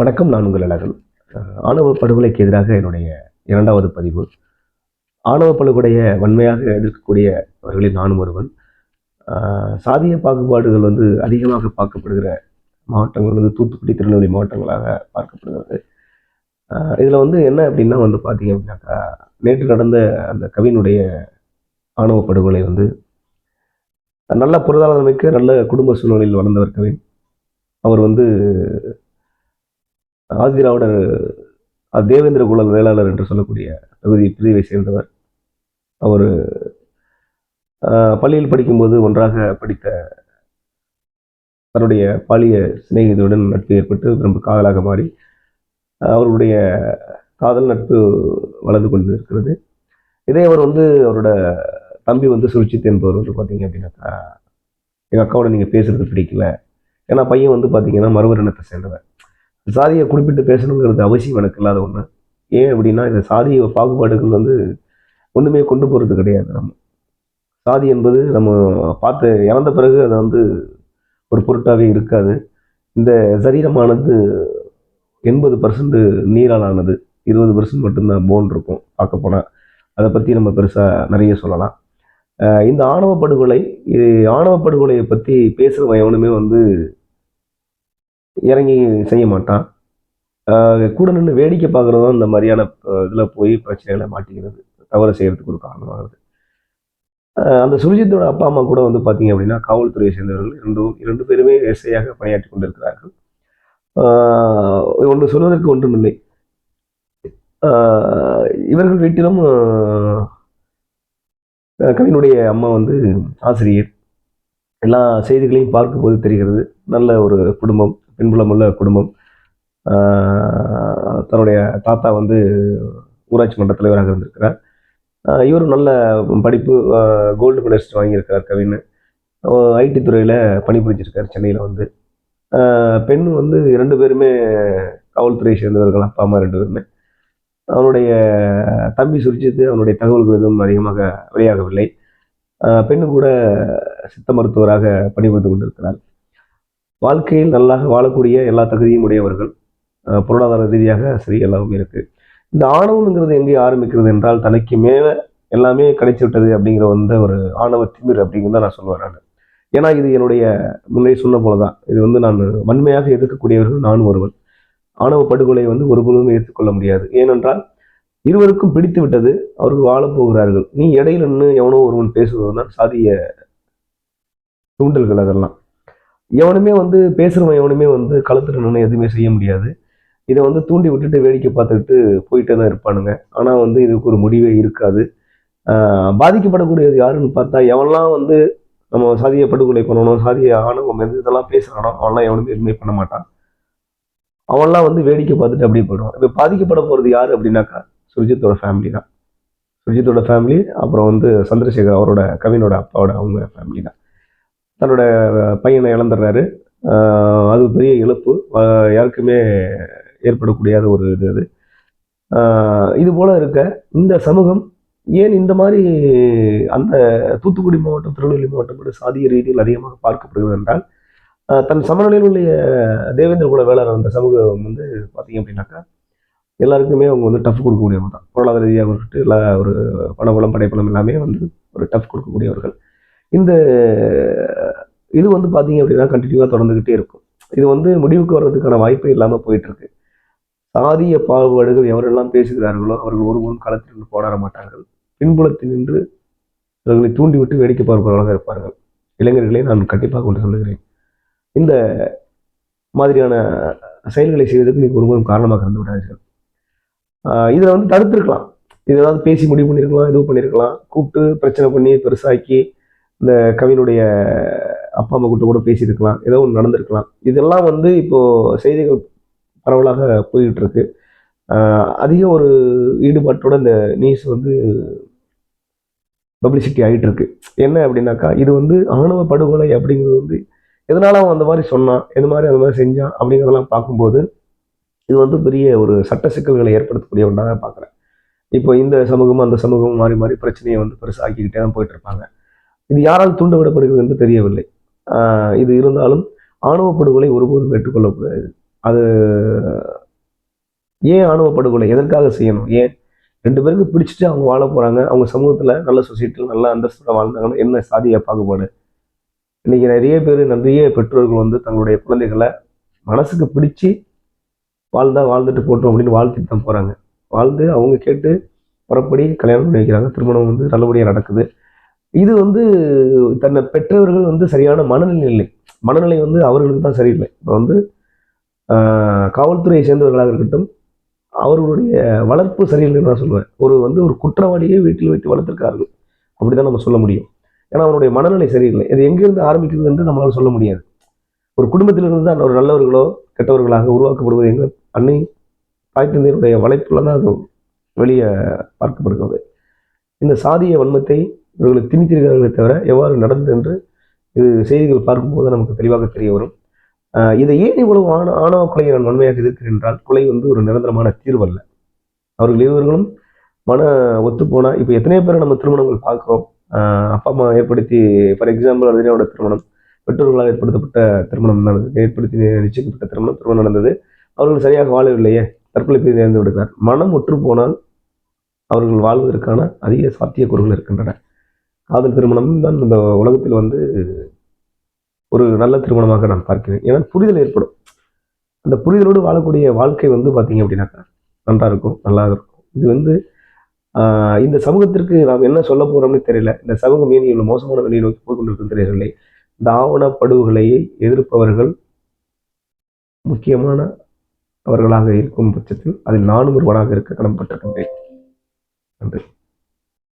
வணக்கம் நான் உங்கள் அழகன். ஆணவ படுகொலைக்கு எதிராக என்னுடைய இரண்டாவது பதிவு. ஆணவ படுகொலைய வன்மையாக எதிர்க்கக்கூடியவர்களில் நானும் ஒருவன். சாதிய பாகுபாடுகள் வந்து அதிகமாக பார்க்கப்படுகிற மாவட்டங்கள் வந்து தூத்துக்குடி திருநெல்வேலி மாவட்டங்களாக பார்க்கப்படுகிறது. இதில் வந்து என்ன அப்படின்னா வந்து பார்த்தீங்க அப்படின்னாக்கா நேற்று நடந்த அந்த கவினுடைய ஆணவ படுகொலை வந்து நல்ல பொருளாதாரமிக்க நல்ல குடும்ப சூழ்நிலையில் வளர்ந்தவர் கவின். அவர் வந்து ஆதிதிராவிடர் தேவேந்திர குல வேளாளர் என்று சொல்லக்கூடிய தகுதி பிரிவை சேர்ந்தவர். அவர் பள்ளியில் படிக்கும்போது ஒன்றாக படித்த தன்னுடைய பாலிய சிநேகிதருடன் நட்பு ஏற்பட்டு ரொம்ப காதலாக மாறி அவருடைய காதல் நட்பு வளர்ந்து கொண்டு இருக்கிறது. இதே அவர் வந்து அவரோட தம்பி வந்து சுருச்சித் என்பவர் வந்து பார்த்தீங்க அப்படின்னாக்கா எங்கள் அக்காவோட நீங்கள் பேசுறது பிடிக்கல. ஏன்னா பையன் வந்து பார்த்தீங்கன்னா மறுவர் இனத்தை சேர்ந்தவர். சாதியை குறிப்பிட்டு பேசணுங்கிறது அவசியம் எனக்கு இல்லாத ஒன்று ஏன் அப்படின்னா இந்த சாதிய பாகுபாடுகள் வந்து ஒன்றுமே கொண்டு போகிறது கிடையாது நம்ம. சாதி என்பது நம்ம பார்த்து இறந்த பிறகு அது வந்து ஒரு பொருட்டாகவே இருக்காது. இந்த சரீரமானது எண்பது பர்சன்ட் நீராலானது இருபது பர்சன்ட் மட்டும்தான் போன் இருக்கும் பார்க்க போனால் அதை பற்றி நம்ம பெருசாக நிறைய சொல்லலாம். இந்த ஆணவ படுகொலை இது ஆணவ படுகொலையை பற்றி பேசுகிற எவனுமே வந்து இறங்கி செய்ய மாட்டான். கூட நின்று வேடிக்கை பார்க்குறதும் தான் இந்த மாதிரியான இதில் போய் பிரச்சனைகளை மாட்டிக்கிறது தவறு செய்கிறதுக்கு ஒரு காரணமாகுது அந்த சுர்ஜித்தோட அப்பா அம்மா கூட வந்து பார்த்தீங்க அப்படின்னா காவல்துறையை சேர்ந்தவர்கள் இரண்டும் இரண்டு பேருமே இசையாக பணியாற்றி கொண்டிருக்கிறார்கள். ஒன்று சொல்வதற்கு ஒன்றுமில்லை இவர்கள் வீட்டிலும் கவினுடைய அம்மா வந்து ஆசிரியர். எல்லா செய்திகளையும் பார்க்கும்போது தெரிகிறது. நல்ல ஒரு குடும்பம் பின்புலமுள்ள குடும்பம். தன்னுடைய தாத்தா வந்து ஊராட்சி மன்ற தலைவராக இருந்திருக்கிறார். இவரும் நல்ல படிப்பு கோல்டு மெடலிஸ்ட் வாங்கியிருக்கார் கவின்னு. ஐடி துறையில் பணிபுரிஞ்சிருக்கார் சென்னையில் வந்து. பெண் வந்து ரெண்டு பேருமே காவல்துறையை சேர்ந்தவர்கள் அப்பா அம்மா ரெண்டு பேருமே. அவனுடைய தம்பி சுரிச்சித்து அவனுடைய தகவல்கள் எதுவும் அதிகமாக வெளியாகவில்லை. பெண்ணு கூட சித்த மருத்துவராக பணிபுரிந்து கொண்டிருக்கிறார். வாழ்க்கையில் நல்லாக வாழக்கூடிய எல்லா தகுதியும் உடையவர்கள். பொருளாதார ரீதியாக சரி எல்லாமே இருக்குது இந்த ஆணவம்ங்கிறது எங்கே ஆரம்பிக்கிறது என்றால் தனக்கு மேலே எல்லாமே கிடைச்சி விட்டது அப்படிங்கிற வந்து ஒரு ஆணவ திமிர் அப்படிங்கிறத நான் சொல்லுவேன் நான். ஏன்னா இது என்னுடைய முன்னே சொன்ன போல தான் இது வந்து நான் வன்மையாக எதிர்க்கக்கூடியவர்கள் நானும் ஒருவன். ஆணவ படுகொலை வந்து ஒருபொழுதும் ஏற்றுக்கொள்ள முடியாது. ஏனென்றால் இருவருக்கும் பிடித்து விட்டது அவர்கள் வாழப் போகிறார்கள். நீ இடையில நின்று எவனோ ஒருவன் பேசுவது தான் சாதிய தூண்டல்கள் அதெல்லாம். எவனுமே வந்து பேசுறவன் எவனுமே வந்து களத்துல நின்று எதுவுமே செய்ய முடியாது. இதை வந்து தூண்டி விட்டுட்டு வேடிக்கை பார்த்துக்கிட்டு போயிட்டே தான் இருப்பானுங்க. ஆனால் வந்து இதுக்கு ஒரு முடிவே இருக்காது. பாதிக்கப்படக்கூடியது யாருன்னு பார்த்தா எவன்லாம் வந்து நம்ம சாதிய படுகொலை பண்ணணும் சாதிய ஆணவம் எது இதெல்லாம் பேசுகிறானோ அவன்லாம் எவனுமே எதுவுமே பண்ண மாட்டான். அவன்லாம் வந்து வேடிக்கை பார்த்துட்டு அப்படியே போயிடுவான். இப்போ பாதிக்கப்பட போகிறது யார் அப்படின்னாக்கா சுஜித்தோட ஃபேமிலி தான். சுஜித்தோட ஃபேமிலி அப்புறம் வந்து சந்திரசேகர் அவரோட கவினோட அப்பாவோட அவங்க ஃபேமிலி தான். தன்னோட பையனை இழந்துடுறாரு. அது பெரிய இழப்பு. யாருக்குமே ஏற்படக்கூடியாத ஒரு இது அது. இது போல் இருக்க இந்த சமூகம் ஏன் இந்த மாதிரி அந்த தூத்துக்குடி மாவட்டம் திருநெல்வேலி மாவட்டம் கூட சாதிய ரீதியில் அதிகமாக பார்க்கப்படுகிறது என்றால் தன் சமநிலையில் உள்ள தேவேந்திர குல வேளாளர் அந்த சமூகம் வந்து பார்த்தீங்க அப்படின்னாக்கா எல்லாருக்குமே அவங்க வந்து டஃப் கொடுக்கக்கூடியவங்க தான். பொருளாதார ரீதியாக இருக்கட்டும் இல்லை ஒரு பணபலம் படைப்பலம் எல்லாமே வந்து ஒரு டஃப் கொடுக்கக்கூடியவர்கள். இந்த இது வந்து பார்த்தீங்க அப்படின்னா கண்டினியூவாக தொடர்ந்துக்கிட்டே இருக்கும். இது வந்து முடிவுக்கு வர்றதுக்கான வாய்ப்பே இல்லாமல் போயிட்டுருக்கு. சாதிய பாகுபாடுகள் எவரெல்லாம் பேசுகிறார்களோ அவர்கள் ஒருவரும் களத்திலிருந்து போராட மாட்டார்கள். பின்புலத்தில் நின்று அவர்களை தூண்டிவிட்டு வேடிக்கை பார்ப்பவர்களாக இருப்பார்கள். இளைஞர்களை நான் கண்டிப்பாக கொண்டு சொல்லுகிறேன். இந்த மாதிரியான செயல்களை செய்வதற்கு நீங்கள் ஒருவரும் காரணமாக இருந்து விடாதீர்கள் இதில் வந்து தடுத்துருக்கலாம். இது ஏதாவது பேசி முடிவு பண்ணியிருக்கலாம் இது பண்ணியிருக்கலாம் கூப்பிட்டு பிரச்சனை பண்ணி பெருசாக்கி இந்த கவினுடைய அப்பா அம்மா கிட்ட கூட பேசியிருக்கலாம். ஏதோ ஒன்று நடந்திருக்கலாம். இதெல்லாம் வந்து இப்போது செய்திகள் பரவலாக போயிட்டு இருக்கு அதிக ஒரு ஈடுபாட்டோட இந்த நியூஸ் வந்து பப்ளிசிட்டி ஆகிட்டு இருக்கு என்ன அப்படின்னாக்கா இது வந்து ஆணவ படுகொலை அப்படிங்கிறது வந்து எதனால அவன் அந்த மாதிரி சொன்னான் எது மாதிரி அந்த மாதிரி செஞ்சான் அப்படிங்கிறதெல்லாம் பார்க்கும்போது இது வந்து பெரிய ஒரு சட்ட சிக்கல்களை ஏற்படுத்தக்கூடிய ஒன்றாக பார்க்குறேன். இப்போ இந்த சமூகமும் அந்த சமூகமும் மாறி மாறி பிரச்சனையை வந்து பெருசாக்கிக்கிட்டே தான் போயிட்டு இருப்பாங்க இது யாரால் தூண்டவிடப்படுகிறது என்று தெரியவில்லை. இது இருந்தாலும் ஆணவ படுகொலை ஒருபோதும் ஏற்றுக்கொள்ளக்கூடாது. அது ஏன் ஆணவ படுகொலை எதற்காக செய்யணும்? ஏன்? ரெண்டு பேருக்கு பிடிச்சிட்டு அவங்க வாழ போகிறாங்க அவங்க சமூகத்தில் நல்ல சொசைட்டியில் நல்ல அந்தஸ்தில் வாழ்ந்தாங்கன்னா என்ன சாதிய பாகுபாடு? இன்றைக்கி நிறைய பேர் நிறைய பெற்றோர்கள் வந்து தங்களுடைய குழந்தைகளை மனசுக்கு பிடிச்சி வாழ்ந்தால் வாழ்ந்துட்டு போட்டோம் அப்படின்னு வாழ்த்துட்டு தான் போகிறாங்க வாழ்ந்து அவங்க கேட்டு புறப்படி கல்யாணம் பண்ணி வைக்கிறாங்க. திருமணம் வந்து நல்லபடியாக நடக்குது. இது வந்து தன்னை பெற்றவர்கள் வந்து சரியான மனநிலை இல்லை. மனநிலை வந்து அவர்களுக்கு தான் சரியில்லை. இப்போ வந்து காவல்துறையை சேர்ந்தவர்களாக இருக்கட்டும் அவர்களுடைய வளர்ப்பு சரியில்லைன்னு நான் சொல்லுவேன் ஒரு வந்து ஒரு குற்றவாளியை வீட்டில் வைத்து வளர்த்துருக்கார்கள் அப்படி தான் நம்ம சொல்ல முடியும். ஏன்னா அவனுடைய மனநிலை சரியில்லை. இது எங்கேருந்து ஆரம்பிக்கிறது என்று நம்மளால் சொல்ல முடியாது. ஒரு குடும்பத்திலிருந்து தான் ஒரு நல்லவர்களோ கெட்டவர்களாக உருவாக்கப்படுவது எங்கே அன்னை தாய் தந்தையருடைய தான் அது வெளியே பார்க்கப்படுகிறது. இந்த சாதிய வன்மத்தை இவர்கள் திணித்திருக்கிறார்களே தவிர எவ்வாறு நடந்தது என்று இது செய்திகள் பார்க்கும்போது நமக்கு தெளிவாக தெரிய வரும். இதை ஏன் இவ்வளவு ஆண ஆணவ கொலையை நான் வன்மையாக எதிர்க்கிறேன் என்றால் கொலை வந்து ஒரு நிரந்தரமான தீர்வு அல்ல அவர்கள் இருவர்களும் மன ஒத்துப்போனால் இப்போ எத்தனையோ பேரை நம்ம திருமணங்கள் பார்க்குறோம். அப்பா அம்மா ஏற்படுத்தி ஃபார் எக்ஸாம்பிள் அதினோட திருமணம் பெற்றோர்களால் ஏற்படுத்தப்பட்ட திருமணம் நடந்தது ஏற்படுத்தி நிச்சயிக்கப்பட்ட திருமணம் திருமணம் நடந்தது. அவர்கள் சரியாக வாழவில்லையே. தற்கொலை செய்து இறந்து விடுகிறார். மனம் ஒற்று போனால் அவர்கள் வாழ்வதற்கான அதிக சாத்தியக்கூறுகள் இருக்கின்றன. காதல் திருமணம் தான் இந்த உலகத்தில் வந்து ஒரு நல்ல திருமணமாக நான் பார்க்கிறேன். ஏன்னா புரிதல் ஏற்படும். அந்த புரிதலோடு வாழக்கூடிய வாழ்க்கை வந்து பார்த்தீங்க அப்படின்னாக்கா நன்றாக இருக்கும் நல்லா இருக்கும். இது வந்து இந்த சமூகத்திற்கு நாம் என்ன சொல்ல போகிறோம்னு தெரியல. இந்த சமூகம் ஏன் இவ்வளோ மோசமான வழியை நோக்கி போய் தெரியவில்லை. இந்த எதிர்ப்பவர்கள் முக்கியமான அவர்களாக இருக்கும் பட்சத்தில் அதில் நானும் ஒருவனாக இருக்க கடன்பட்டிருக்கின்றேன் நன்றி.